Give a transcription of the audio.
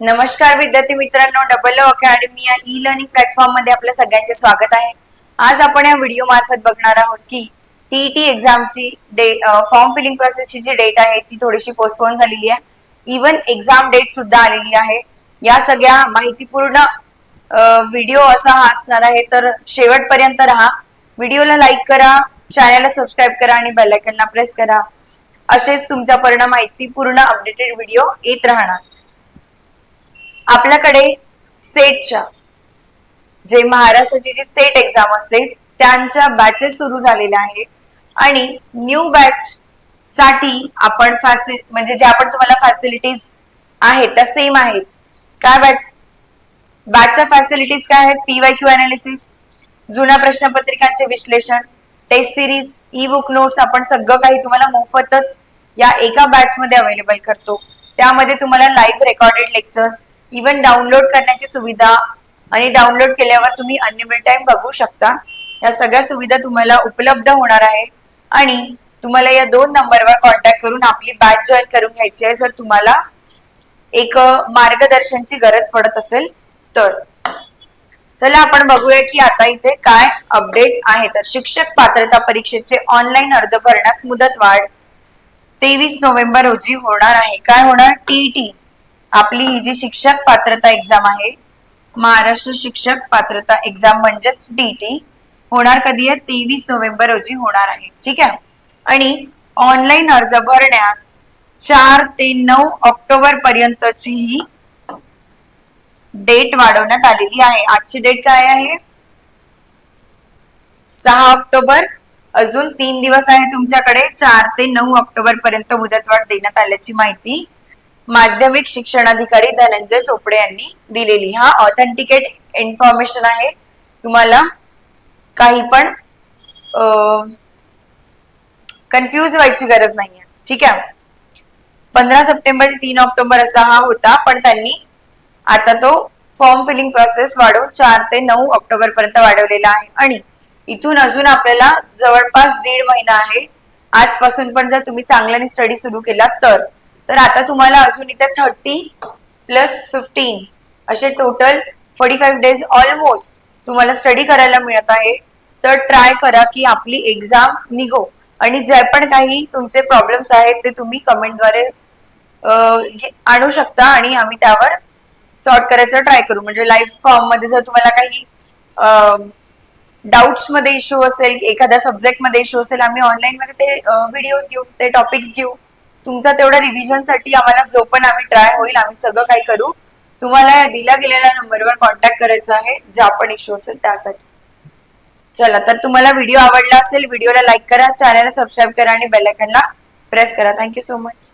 नमस्कार विद्यार्थी मित्रांनो डबल अकॅडमी या ई लर्निंग प्लॅटफॉर्ममध्ये आपल्या सगळ्यांचे स्वागत आहे. आज आपण या व्हिडिओ मार्फत बघणार आहोत की टीईटी एक्झामची फॉर्म फिलिंग प्रोसेसची जी डेट आहे ती थोडीशी पोस्टपोन झालेली आहे. इवन एक्झाम डेट सुद्धा आलेली आहे. या सगळ्या माहितीपूर्ण व्हिडिओ असा हा असणार आहे. तर शेवटपर्यंत राहा. व्हिडिओला लाईक करा चॅनलला सबस्क्राईब करा आणि बेल आयकनला प्रेस करा. असेच तुमच्यापर्यंत माहितीपूर्ण अपडेटेड व्हिडिओ येत राहणार. आपल्याकडे सेटच्या जे महाराष्ट्राची जी सेट एक्झाम असते त्यांच्या बॅचेस सुरू झालेल्या आहेत. आणि न्यू बॅच साठी आपण फॅसि म्हणजे जे आपण तुम्हाला फॅसिलिटीज आहेत त्या सेम आहेत. काय बॅच बॅचच्या फॅसिलिटीज काय आहेत? पीवाय क्यू अनालिसिस जुन्या प्रश्नपत्रिकांचे विश्लेषण test series e book notes आपण सगळं काही तुम्हाला मोफतच या एका बॅच मध्ये अवेलेबल करतो. त्यामध्ये तुम्हाला live recorded lectures even download करण्याची सुविधा आणि डाउनलोड केल्यावर तुम्ही अनलिमिटेड टाइम बघू शकता. या सगळ्या सुविधा तुम्हाला उपलब्ध होणार आहे. आणि तुम्हाला या दोन नंबरवर कॉन्टॅक्ट करून आपली बॅच जॉईन करून घ्यायची आहे. जर तुम्हाला एक मार्गदर्शनची गरज पडत असेल तर. चला आपण बघूया की आता इथे काय अपडेट आहे. तर शिक्षक पात्रता परीक्षेचे ऑनलाईन अर्ज भरण्यास मुदत वाढ तेवीस नोव्हेंबर रोजी होणार आहे. काय होणार? टीईटी आपली ही जी शिक्षक पात्रता एक्झाम आहे महाराष्ट्र शिक्षक पात्रता एक्झाम म्हणजेच टीईटी होणार कधी आहे? तेवीस नोव्हेंबर रोजी होणार आहे. ठीक आहे? आणि ऑनलाईन अर्ज भरण्यास चार ते नऊ ऑक्टोबर पर्यंतची ही डेट वाढवण्यात आलेली आहे. आजची डेट काय आहे? सहा ऑक्टोबर. अजून तीन दिवस आहे तुमच्याकडे. चार ते नऊ ऑक्टोबर पर्यंत मुदतवाढ देण्यात आल्याची माहिती माध्यमिक शिक्षणाधिकारी धनंजय चोपडे यांनी दिलेली हा ऑथेंटिकेट इन्फॉर्मेशन आहे. तुम्हाला काही पण कन्फ्युज व्हायची गरज नाहीये. ठीक आहे? पंधरा सप्टेंबर ते तीन ऑक्टोबर असा हा होता पण त्यांनी आता तो फॉर्म फिलिंग प्रोसेस वाढवून चार ते नऊ ऑक्टोबर पर्यंत वाढवलेला आहे. आणि इथून अजून आपल्याला जवळपास दीड महिना आहे. आजपासून पण जर तुम्ही चांगल्याने स्टडी सुरू केला तर. तर आता तुम्हाला अजून इथे थर्टी प्लस फिफ्टीन असे total forty five days almost तुम्हाला स्टडी करायला मिळत आहे. तर ट्राय करा की आपली एक्झाम निघो. आणि जे पण काही तुमचे प्रॉब्लेम्स आहेत ते तुम्ही कमेंटद्वारे आणू शकता आणि आम्ही त्यावर सॉर्ट करायचं ट्राय करू. म्हणजे लाईव्ह फॉर्ममध्ये जर तुम्हाला काही डाऊट्समध्ये इश्यू असेल एखाद्या सब्जेक्टमध्ये इश्यू असेल आम्ही ऑनलाईन मध्ये ते व्हिडिओज घेऊ ते टॉपिक्स घेऊ. तुमचा तेवढा रिव्हिजनसाठी आम्हाला जो पण आम्ही ट्राय होईल आम्ही सगळं काही करू. तुम्हाला दिल्या गेलेल्या नंबरवर कॉन्टॅक्ट करायचा आहे ज्या पण इश्यू असेल त्यासाठी. चला तर तुम्हाला व्हिडिओ आवडला असेल व्हिडिओला लाईक करा चॅनलला सबस्क्राईब करा आणि बेल आयकनला प्रेस करा. Thank you so much